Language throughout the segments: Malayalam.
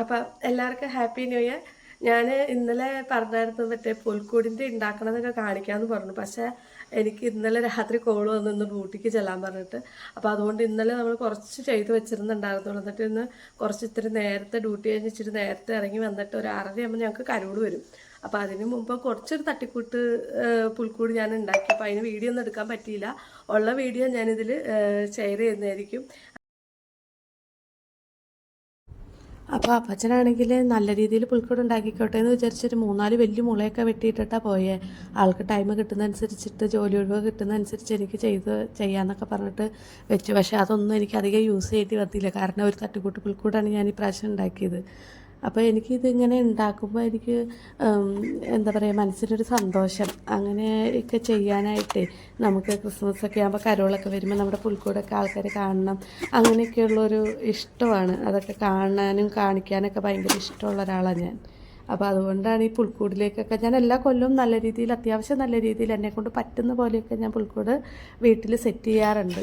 അപ്പം എല്ലാവർക്കും ഹാപ്പി ന്യൂ ഇയർ. ഞാൻ ഇന്നലെ പറഞ്ഞായിരുന്നു മറ്റേ പുൽക്കൂടിന്റെ ഉണ്ടാക്കണമെന്നൊക്കെ കാണിക്കാമെന്ന് പറഞ്ഞു. പക്ഷേ എനിക്ക് ഇന്നലെ രാത്രി കോൾ വന്നു ഇന്ന് ഡ്യൂട്ടിക്ക് ചെല്ലാൻ പറഞ്ഞിട്ട്. അപ്പോൾ അതുകൊണ്ട് ഇന്നലെ നമ്മൾ കുറച്ച് ചെയ്ത് വെച്ചിരുന്നുണ്ടായിരുന്നുള്ളൂ. എന്നിട്ട് ഇന്ന് കുറച്ച് ഇത്തിരി നേരത്തെ ഡ്യൂട്ടി കഴിഞ്ഞ് ഇച്ചിരി നേരത്തെ ഇറങ്ങി വന്നിട്ട് ഒരു ആറരയാകുമ്പോൾ ഞങ്ങൾക്ക് കരോട് വരും. അപ്പോൾ അതിന് മുമ്പ് കുറച്ചൊരു തട്ടിക്കൂട്ട് പുൽക്കൂട് ഞാൻ ഉണ്ടാക്കി അപ്പോൾ അതിന് വീഡിയോ ഒന്നും എടുക്കാൻ പറ്റിയില്ല. ഉള്ള വീഡിയോ ഞാനിതിൽ ഷെയർ ചെയ്യുന്നതായിരിക്കും. അപ്പോൾ അപ്പച്ചനാണെങ്കിൽ നല്ല രീതിയിൽ പുൽക്കൂട് ഉണ്ടാക്കിക്കോട്ടെ എന്ന് വിചാരിച്ചൊരു മൂന്നാൽ വലിയ മുളയൊക്കെ വെട്ടിയിട്ടിട്ടാണ് പോയേ. ആൾക്ക് ടൈം കിട്ടുന്നതനുസരിച്ചിട്ട് ജോലി ഒഴിവ് കിട്ടുന്നതനുസരിച്ച് എനിക്ക് ചെയ്ത് ചെയ്യാമെന്നൊക്കെ പറഞ്ഞിട്ട് വെച്ചു. പക്ഷേ അതൊന്നും എനിക്ക് അധികം യൂസ് ചെയ്യേണ്ടി വന്നില്ല. കാരണം ഒരു തട്ടുകൂട്ട് പുൽക്കൂടാണ് ഞാൻ ഈ പ്രാവശ്യം ഉണ്ടാക്കിയത്. അപ്പോൾ എനിക്കിത് ഇങ്ങനെ ഉണ്ടാക്കുമ്പോൾ എനിക്ക് എന്താ പറയുക മനസ്സിനൊരു സന്തോഷം. അങ്ങനെ ഒക്കെ ചെയ്യാനായിട്ട് നമുക്ക് ക്രിസ്മസ് ഒക്കെ ആകുമ്പോൾ കരോളൊക്കെ വരുമ്പോൾ നമ്മുടെ പുൽക്കൂടൊക്കെ ആൾക്കാരെ കാണണം. അങ്ങനെയൊക്കെയുള്ളൊരു ഇഷ്ടമാണ്. അതൊക്കെ കാണാനും കാണിക്കാനൊക്കെ ഭയങ്കര ഇഷ്ടമുള്ള ഒരാളാണ് ഞാൻ. അപ്പോൾ അതുകൊണ്ടാണ് ഈ പുൽക്കൂടിലേക്കൊക്കെ ഞാൻ എല്ലാ കൊല്ലവും നല്ല രീതിയിൽ അത്യാവശ്യം നല്ല രീതിയിൽ എന്നെ കൊണ്ട് പറ്റുന്ന പോലെയൊക്കെ ഞാൻ പുൽക്കൂട് വീട്ടിൽ സെറ്റ് ചെയ്യാറുണ്ട്.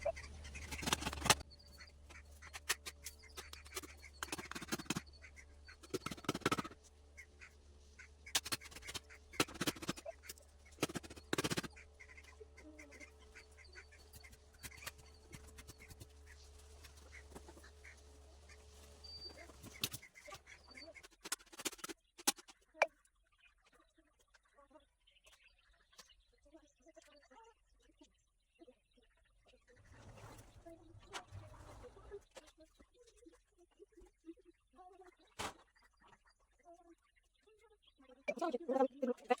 我跳过去你们在上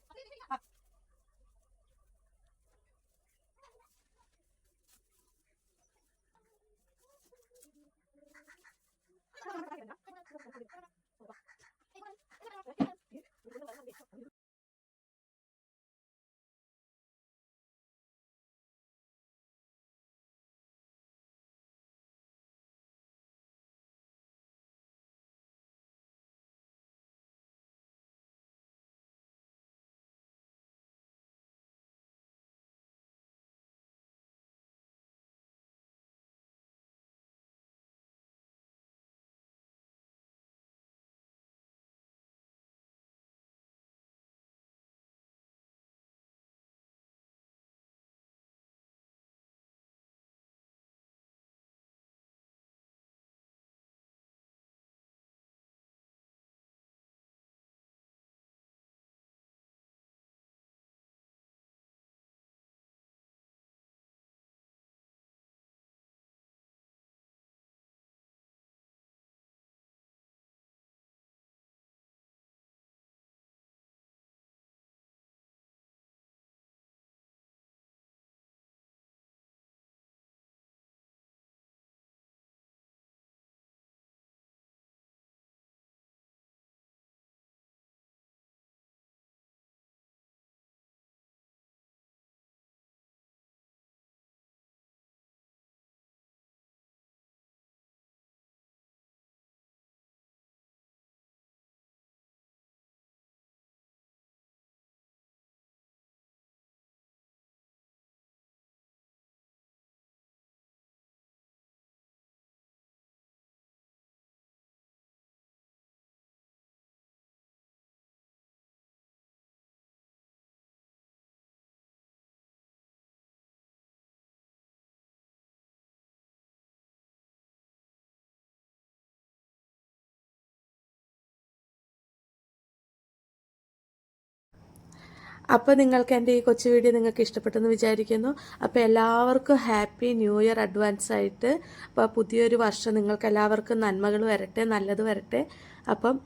അപ്പോൾ നിങ്ങൾക്ക് എന്റെ ഈ കൊച്ചു വീഡിയോ നിങ്ങൾക്ക് ഇഷ്ടപ്പെട്ടെന്ന് വിചാരിക്കുന്നു. അപ്പോൾ എല്ലാവർക്കും ഹാപ്പി ന്യൂ ഇയർ അഡ്വാൻസ് ആയിട്ട്. അപ്പോൾ പുതിയൊരു വർഷം നിങ്ങൾക്ക് എല്ലാവർക്കും നന്മകൾ വരട്ടെ നല്ലത് വരട്ടെ. അപ്പം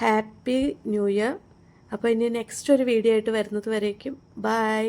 ഹാപ്പി ന്യൂ ഇയർ. അപ്പോൾ ഇനി നെക്സ്റ്റ് ഒരു വീഡിയോ ആയിട്ട് വരുന്നത് വരേക്കും. ബൈ.